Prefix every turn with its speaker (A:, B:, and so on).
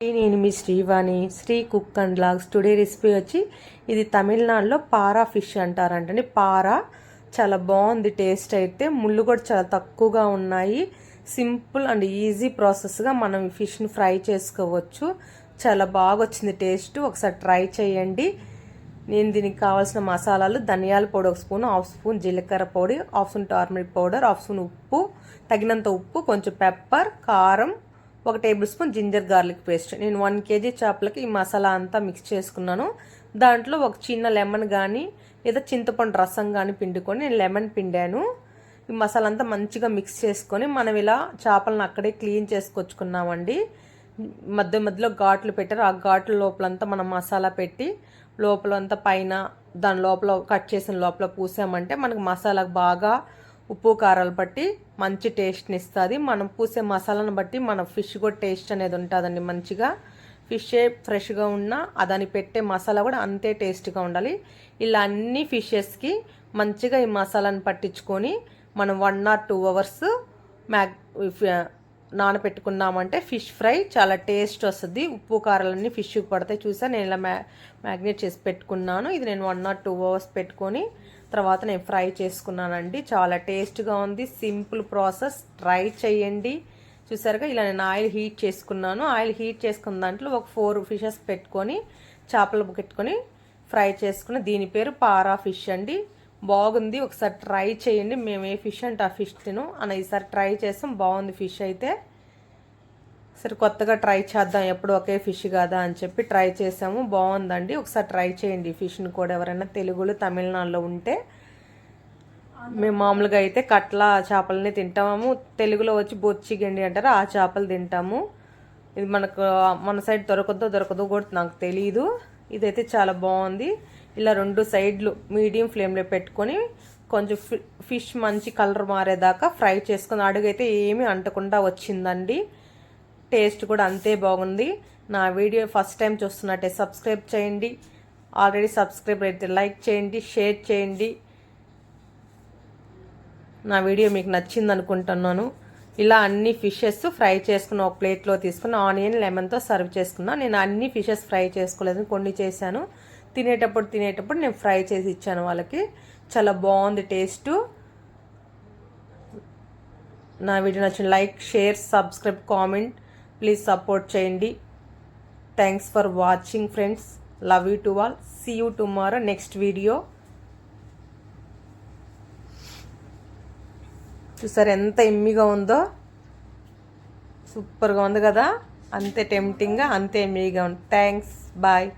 A: నేను మీ Srivani Sri cook and blogs today recipe వచ్చి ఇది తమిళనాడులో పారా ఫిష్ అంటారంటండి. పారా చాలా బాగుంది టేస్ట్ అయితే. ముళ్ళు కూడా చాలా తక్కువగా ఉన్నాయి. సింపుల్ అండ్ ఈజీ ప్రాసెస్గా మనం ఈ ఫిష్ని ఫ్రై చేసుకోవచ్చు. చాలా బాగా వచ్చింది టేస్ట్. ఒకసారి ట్రై చేయండి. నేను దీనికి కావాల్సిన మసాలాలు ధనియాల పొడి ఒక స్పూన్ హాఫ్ స్పూన్ జీలకర్ర పొడి half spoon turmeric powder half spoon ఉప్పు తగినంత ఉప్పు కొంచెం పెప్పర్ కారం ఒక table spoon ginger garlic paste. నేను వన్ కేజీ చేపలకి ఈ మసాలా అంతా మిక్స్ చేసుకున్నాను. దాంట్లో ఒక చిన్న లెమన్ కానీ లేదా చింతపండు రసం కానీ పిండుకొని నేను లెమన్ పిండాను. ఈ మసాలా అంతా మంచిగా మిక్స్ చేసుకొని మనం ఇలా చేపలను అక్కడే క్లీన్ చేసుకొచ్చుకున్నామండి. మధ్య మధ్యలో ఘాట్లు పెట్టారు. ఆ ఘాట్ల లోపలంతా మనం మసాలా పెట్టి లోపలంతా పైన దాని లోపల కట్ చేసిన లోపల పూసామంటే మనకు మసాలా బాగా ఉప్పు కారాలు బట్టి మంచి టేస్ట్ని ఇస్తుంది. మనం పూసే మసాలాను బట్టి మన ఫిష్ కూడా టేస్ట్ అనేది ఉంటుందండి మంచిగా. ఫిష్ ఫ్రెష్గా ఉన్నా దాన్ని పెట్టే మసాలా కూడా అంతే టేస్ట్గా ఉండాలి. ఇలా అన్ని ఫిషెస్కి మంచిగా ఈ మసాలాను పట్టించుకొని మనం వన్ ఆర్ టూ అవర్స్ మ్యాగ్ నానపెట్టుకున్నామంటే ఫిష్ ఫ్రై చాలా టేస్ట్ వస్తుంది. ఉప్పు కారాలన్నీ ఫిష్కి పడతాయి చూసా. నేను ఇలా మ్యా మ్యాగ్నేట్ చేసి పెట్టుకున్నాను. ఇది నేను వన్ ఆర్ టూ అవర్స్ పెట్టుకొని తర్వాత నేను ఫ్రై చేసుకున్నానండి. చాలా టేస్ట్గా ఉంది. Simple process. ట్రై చేయండి చూసారుగా ఇలా నేను ఆయిల్ హీట్ చేసుకున్నాను. ఆయిల్ హీట్ చేసుకున్న దాంట్లో ఒక ఫోర్ ఫిషెస్ పెట్టుకొని చేపలు పెట్టుకొని ఫ్రై చేసుకుని దీని పేరు పారా ఫిష్ అండి. బాగుంది. ఒకసారి ట్రై చేయండి. మేము ఏ ఫిష్ అంటే ఆ ఫిష్ తిను. అని ఈసారి ట్రై చేస్తాం. బాగుంది ఫిష్ అయితే. సరే కొత్తగా ట్రై చేద్దాం. ఎప్పుడు ఒకే ఫిష్ కాదా అని చెప్పి ట్రై చేసాము. బాగుందండి. ఒకసారి ట్రై చేయండి ఫిష్ని కూడా ఎవరైనా తెలుగులో తమిళనాడులో ఉంటే. మేము మామూలుగా అయితే కట్ల చేపలని తింటాము. తెలుగులో వచ్చి బొచ్చిగండి అంటారు. ఆ చేపలు తింటాము. ఇది మనకు మన సైడ్ దొరకదో దొరకదో కూడా నాకు తెలియదు ఇదైతే చాలా బాగుంది. ఇలా రెండు సైడ్లు మీడియం ఫ్లేమ్లో పెట్టుకొని కొంచెం ఫిష్ మంచి కలర్ మారేదాకా ఫ్రై చేసుకుని అడుగైతే ఏమీ అంటకుండా వచ్చిందండి. టేస్ట్ కూడా అంతే బాగుంది. నా వీడియో ఫస్ట్ టైం చూస్తున్నట్టే సబ్స్క్రైబ్ చేయండి. ఆల్రెడీ సబ్స్క్రైబ్ అయితే లైక్ చేయండి షేర్ చేయండి. నా వీడియో మీకు నచ్చింది అనుకుంటున్నాను. ఇలా అన్ని ఫిషెస్ ఫ్రై చేసుకుని ఒక ప్లేట్లో తీసుకుని ఆనియన్ లెమన్తో సర్వ్ చేసుకున్నాను నేను అన్ని ఫిషెస్ ఫ్రై చేసుకోలేదు కొన్ని చేశాను. తినేటప్పుడు తినేటప్పుడు నేను ఫ్రై చేసి ఇచ్చాను వాళ్ళకి. చాలా బాగుంది టేస్టు. నా వీడియో నచ్చిన like share subscribe comment. Please support చేయండి. Thanks for watching friends love you to all see you tomorrow next video చూసారు ఎంత ఎమ్మిగా ఉందో? సూపర్గా ఉంది కదా? అంతే టెంప్టింగ్గా అంతే ఎమ్మిగా ఉంది థ్యాంక్స్ బాయ్